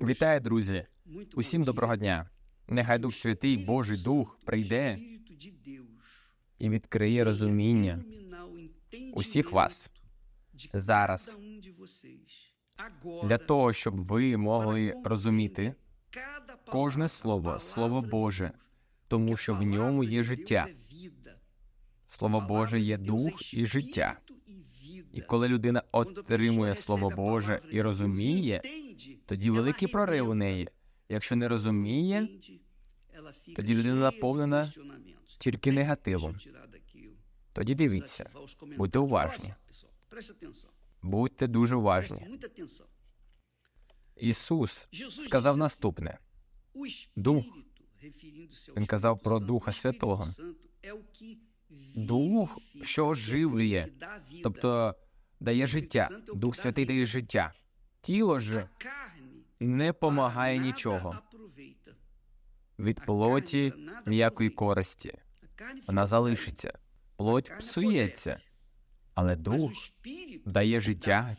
Вітаю, друзі! Усім доброго дня! Нехай Дух Святий, Божий Дух, прийде і відкриє розуміння усіх вас зараз для того, щоб ви могли розуміти кожне слово, Слово Боже, тому що в ньому є життя. Слово Боже є дух і життя. І коли людина отримує Слово Боже і розуміє, тоді великий прорив у неї. Якщо не розуміє, тоді людина наповнена тільки негативом. Тоді дивіться, будьте уважні, будьте дуже уважні. Ісус сказав наступне: Дух, Він казав про Духа Святого. Дух, що оживлює, тобто дає життя. Дух Святий дає життя. Тіло ж не помагає нічого від плоті ніякої користі. Вона залишиться. Плоть псується, але дух дає життя.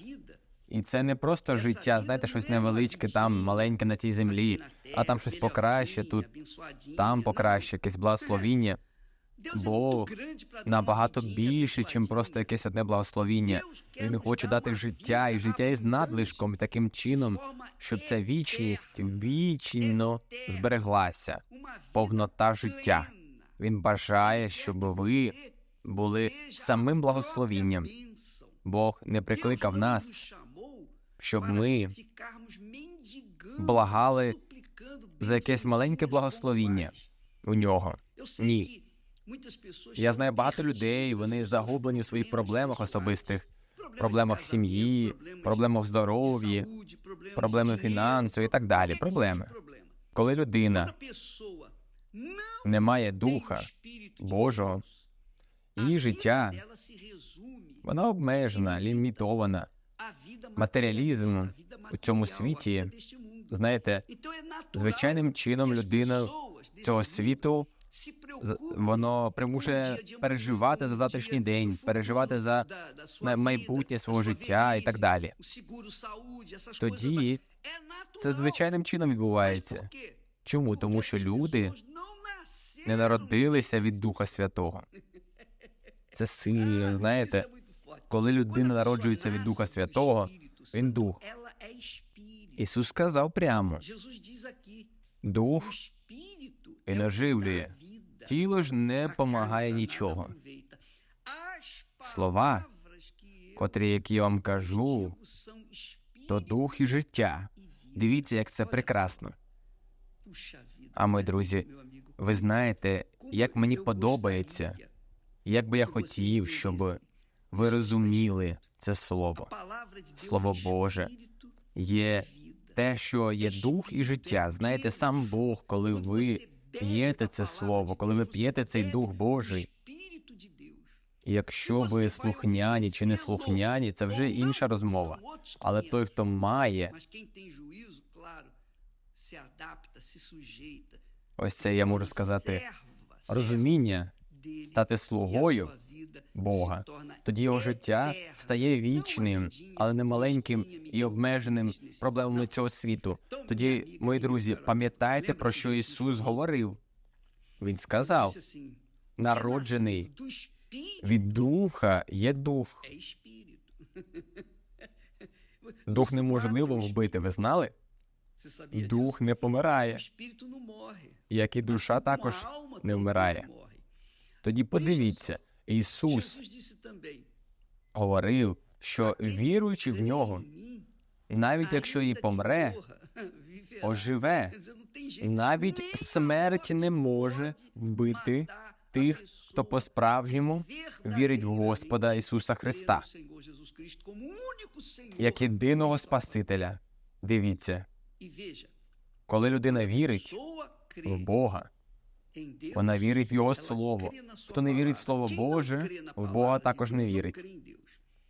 І це не просто життя, знаєте, щось невеличке, там маленьке на цій землі, а там щось покраще, тут там покраще, якесь благословіння. Бог набагато більше, ніж просто якесь одне благословіння. Він хоче дати життя і життя із надлишком, і таким чином, щоб ця вічність вічно збереглася, повнота життя. Він бажає, щоб ви були самим благословінням. Бог не прикликав нас, щоб ми благали за якесь маленьке благословіння у нього. Ні. Я знаю багато людей, вони загублені в своїх проблемах особистих, проблемах сім'ї, проблемах здоров'ї, проблеми фінансові і так далі. Проблеми. Коли людина не має духа Божого, її життя вона обмежена, лімітована. Матеріалізм у цьому світі, знаєте, звичайним чином людина цього світу воно примушує переживати за завтрашній день, переживати за майбутнє свого життя і так далі. Тоді це звичайним чином відбувається. Чому? Тому що люди не народилися від Духа Святого. Це сильно, знаєте, коли людина народжується від Духа Святого, він дух. Ісус сказав прямо: дух він оживлює, тіло ж не помагає нічого. Слова, котрі, які я вам кажу, то дух і життя. Дивіться, як це прекрасно. А ми, друзі, ви знаєте, як мені подобається, як би я хотів, щоб ви розуміли це слово. Слово Боже Є те, що є дух і життя. Знаєте, сам Бог, коли ви п'єте це слово, коли ви п'єте цей дух Божий, і якщо ви слухняні чи не слухняні, це вже інша розмова. Але той, хто має, ось це я можу сказати, розуміння стати слугою Бога, тоді його життя стає вічним, але не маленьким і обмеженим проблемами цього світу. Тоді, мої друзі, пам'ятайте про що Ісус говорив. Він сказав: народжений від духа є дух. Дух неможливо вбити. Ви знали? Дух не помирає, як і душа також не вмирає. Тоді подивіться, Ісус говорив, що віруючи в нього, навіть якщо і помре, оживе. Навіть смерть не може вбити тих, хто по-справжньому вірить в Господа Ісуса Христа як єдиного Спасителя. Дивіться, коли людина вірить в Бога, вона вірить в Його Слово. Хто не вірить в Слово Боже, в Бога також не вірить.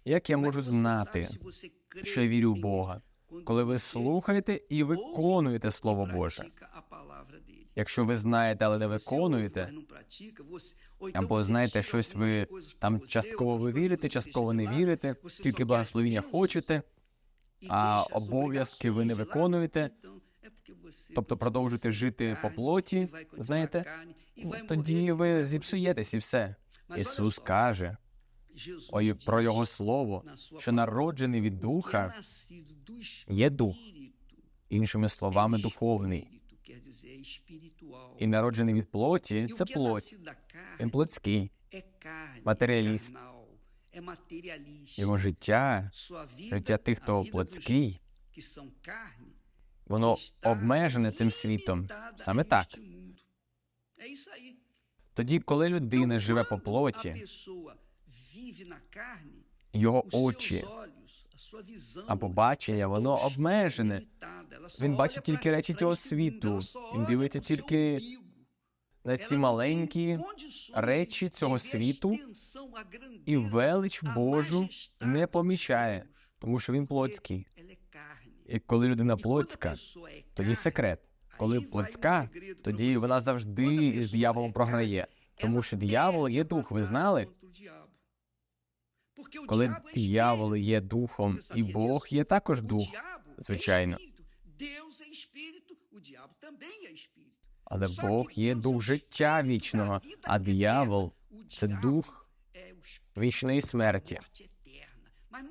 Як я можу знати, що я вірю в Бога? Коли ви слухаєте і виконуєте Слово Боже. Якщо ви знаєте, але не виконуєте, або знаєте, щось ви там частково ви вірите, частково не вірите, тільки благословіння хочете, а обов'язки ви не виконуєте, тобто продовжуєте жити по плоті, знаєте, ну, тоді ви зіпсуєтесь і все. Ісус каже ой, про Його Слово, що народжений від Духа, є дух, іншими словами, духовний, і народжений від плоті це плоть. Він плотський, матеріаліст. Його життя, життя тих, хто плотський, воно обмежене цим світом. Саме так. Тоді, коли людина живе по плоті, його очі або бачення, воно обмежене. Він бачить тільки речі цього світу. Він дивиться тільки на ці маленькі речі цього світу і велич Божу не помічає, тому що він плотський. І коли людина плотська, тоді секрет. Коли плотська, тоді вона завжди з дияволом програє. Тому що диявол є дух, ви знали? Коли диявол є духом, і Бог є також дух, звичайно. Але Бог є дух життя вічного, а диявол це дух вічної смерті.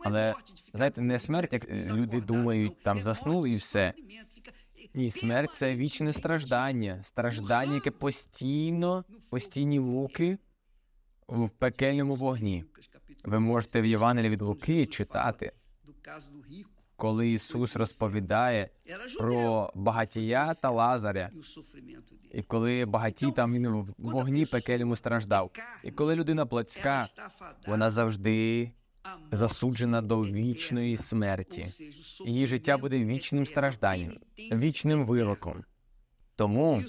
Але знаєте, не смерть, як е, люди думають, там заснули і все. Ні, смерть це вічне страждання, страждання, яке постійно, постійні муки в пекельному вогні. Ви можете в Євангелії від Луки читати, коли Ісус розповідає про багатія та Лазаря, і коли багатій там він в вогні пекельному страждав. І коли людина плотська, вона завжди засуджена до вічної смерті. Її життя буде вічним стражданням, вічним вироком. Тому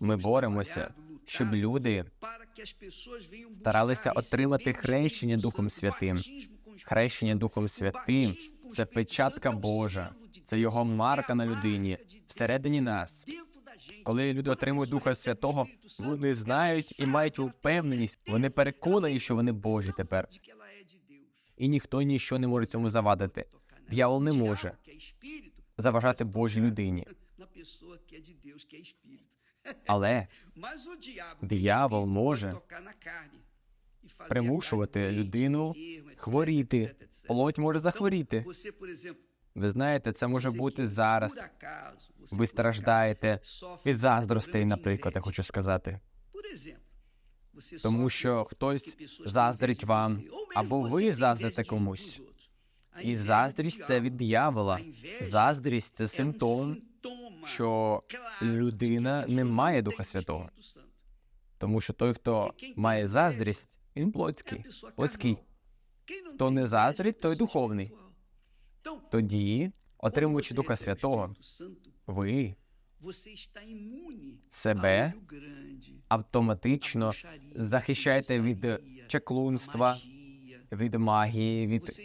ми боремося, щоб люди старалися отримати хрещення Духом Святим. Хрещення Духом Святим це печатка Божа, це його марка на людині всередині нас. Коли люди отримують Духа Святого, вони знають і мають впевненість, вони переконані, що вони Божі тепер. І ніхто ніщо не може цьому завадити. Д'явол не може заважати Божій людині. Але диявол може примушувати людину хворіти. Плоть може захворіти. Ви знаєте, це може бути зараз. Ви страждаєте від заздростей, наприклад, я хочу сказати. Тому що хтось заздрить вам, або ви заздрите комусь. І заздрість це від диявола. Заздрість це симптом, що людина не має Духа Святого. Тому що той, хто має заздрість, він плотський. Плотський. Хто не заздрить, той духовний. Тоді, отримуючи Духа Святого, ви себе автоматично захищаєте від чаклунства, від магії, від,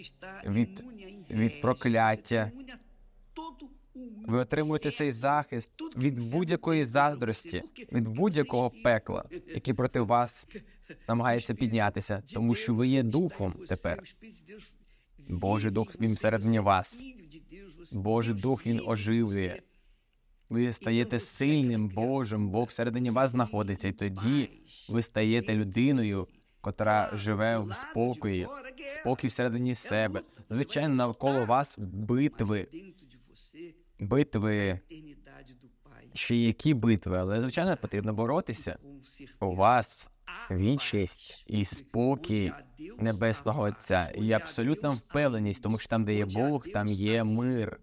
від, від прокляття. Ви отримуєте цей захист від будь-якої заздрості, від будь-якого пекла, який проти вас намагається піднятися, тому що ви є духом тепер. Божий дух він всередині вас. Божий дух він оживлює. Ви стаєте сильним Божим, Бог всередині вас знаходиться, і тоді ви стаєте людиною, котра живе в спокої, спокій всередині себе. Звичайно, навколо вас битви, битви, ще які битви, але звичайно потрібно боротися. У вас вічність і спокій небесного Отця, і абсолютна впевненість, тому що там, де є Бог, там є мир.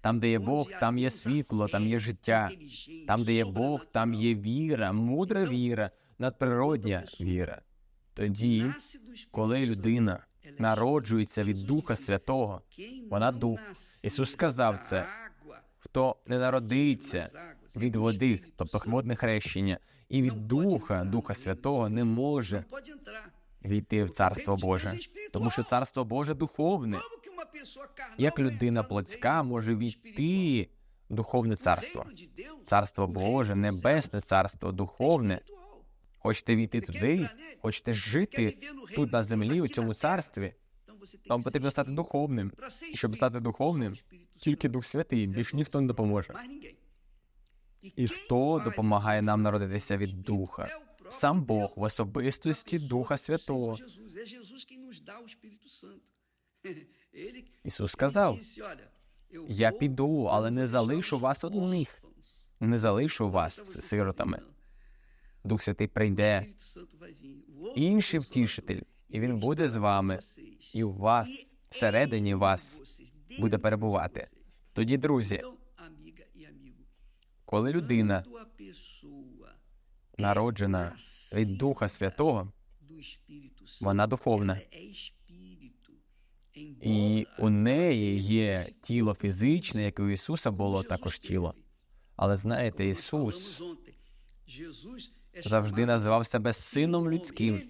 Там, де є Бог, там є світло, там є життя. Там, де є Бог, там є віра, мудра віра, надприродня віра. Тоді, коли людина народжується від Духа Святого, вона дух. Ісус сказав це. Хто не народиться від води, тобто водне хрещення, і від Духа, Духа Святого, не може війти в Царство Боже, тому що Царство Боже духовне. Як людина плотська може війти в духовне царство? Царство Боже, небесне царство, духовне. Хочете війти туди? Хочете жити тут на землі, у цьому царстві? Вам потрібно стати духовним. І Щоб стати духовним, тільки Дух Святий, більш ніхто не допоможе. І хто допомагає нам народитися від Духа? Сам Бог в особистості Духа Святого. Ісус сказав: Я піду, але не залишу вас одних. Не залишу вас сиротами. Дух Святий прийде, інший втішитель, і він буде з вами, і у вас, всередині вас, буде перебувати. Тоді, друзі, коли людина народжена від Духа Святого, вона духовна, і у неї є тіло фізичне, як і у Ісуса було також тіло. Але знаєте, Ісус завжди називав себе сином людським.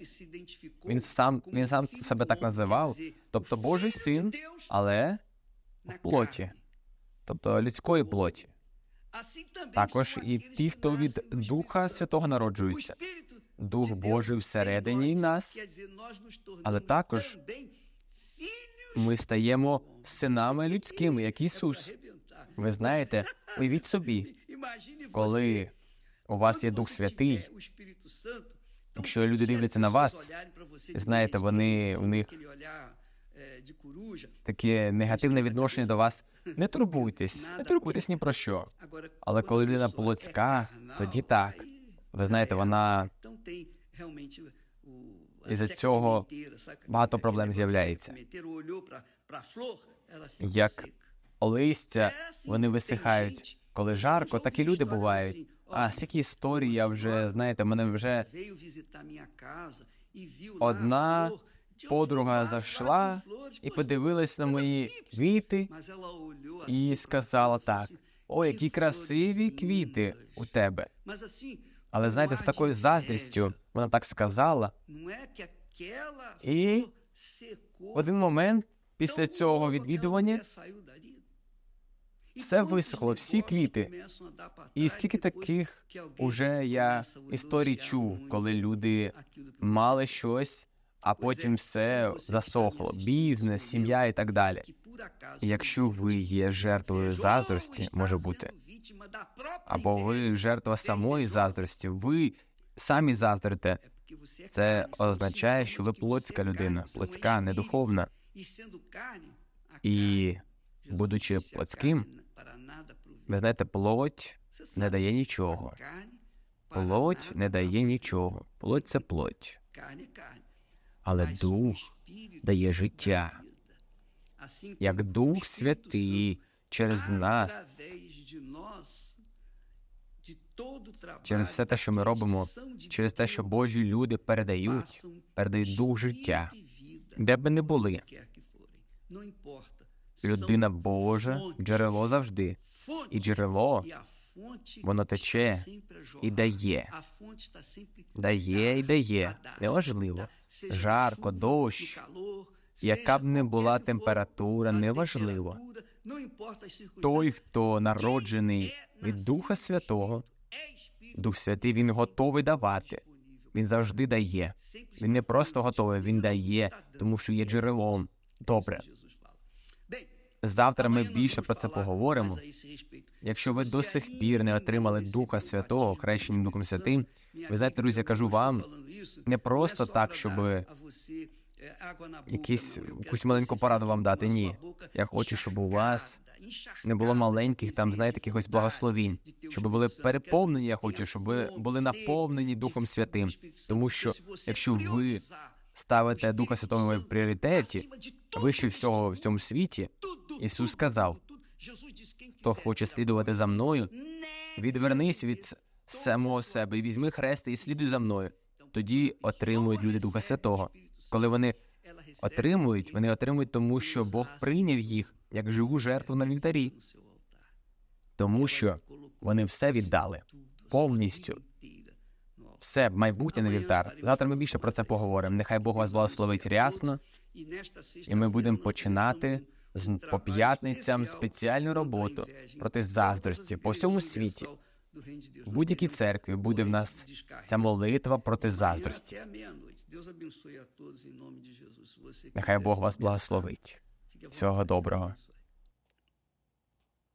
Він сам він сам себе так називав, тобто Божий син, але в плоті, тобто людської плоті. Також і ті, хто від Духа Святого народжуються. Дух Божий всередині нас, але також ми стаємо синами людськими, як Ісус. Ви знаєте, уявіть собі, коли у вас є Дух Святий, якщо люди дивляться на вас, знаєте, вони у них таке негативне відношення до вас. Не турбуйтесь, не турбуйтесь ні про що. Але коли людина плотська, тоді так. Ви знаєте, вона із-за цього багато проблем з'являється. як листя, вони висихають. Коли жарко, так і люди бувають. А скільки історій я вже, знаєте, мене вже одна подруга зайшла і подивилась на мої квіти і сказала так: о, які красиві квіти у тебе. Але знаєте, з такою заздрістю вона так сказала. І В один момент після цього відвідування все висохло, всі квіти. І скільки таких уже я історій чув, коли люди мали щось, а потім все засохло, бізнес, сім'я і так далі. І Якщо ви є жертвою заздрості, може бути, або ви жертва самої заздрості, ви самі заздрите. Це означає, що ви плотська людина, плотська, не духовна. І будучи плотським, ви знаєте, плоть не дає нічого. Плоть не дає нічого. Плоть це плоть. Але дух дає життя. Як Дух Святий через нас, через все те, що ми робимо, через те, що Божі люди передають, передають дух життя, де б ми не були. Людина Божа, джерело завжди, і джерело воно тече і дає, дає і дає. Неважливо, жарко, дощ, яка б не була температура, неважливо. Той, хто народжений від Духа Святого, Дух Святий, він готовий давати. Він завжди дає. Він не просто готовий, він дає, тому що є джерелом. Добре. Завтра ми більше про це поговоримо. Якщо ви до сих пір не отримали Духа Святого, хрещеним Духом Святим, ви знаєте, друзі, я кажу вам, не просто так, щоб якісь якусь маленьку пораду вам дати. Ні, я хочу, щоб у вас не було маленьких там, знаєте, якихось благословінь, щоб були переповнені. Я хочу, щоб ви були наповнені Духом Святим. Тому що якщо ви ставите Духа Святого в пріоритеті, вище всього в цьому світі, Ісус сказав: хто хоче слідувати за мною, відвернись від самого себе і візьми хрест і слідуй за мною. Тоді отримують люди Духа Святого. Коли вони отримують, вони отримують тому, що Бог прийняв їх як живу жертву на вівтарі, тому що вони все віддали повністю. Все майбутнє на вівтар. Завтра ми більше про це поговоримо. Нехай Бог вас благословить рясно, і ми будемо починати по п'ятницям спеціальну роботу проти заздрості по всьому світі. В будь-якій церкві буде в нас ця молитва проти заздрості. Нехай Бог вас благословить. Всього доброго.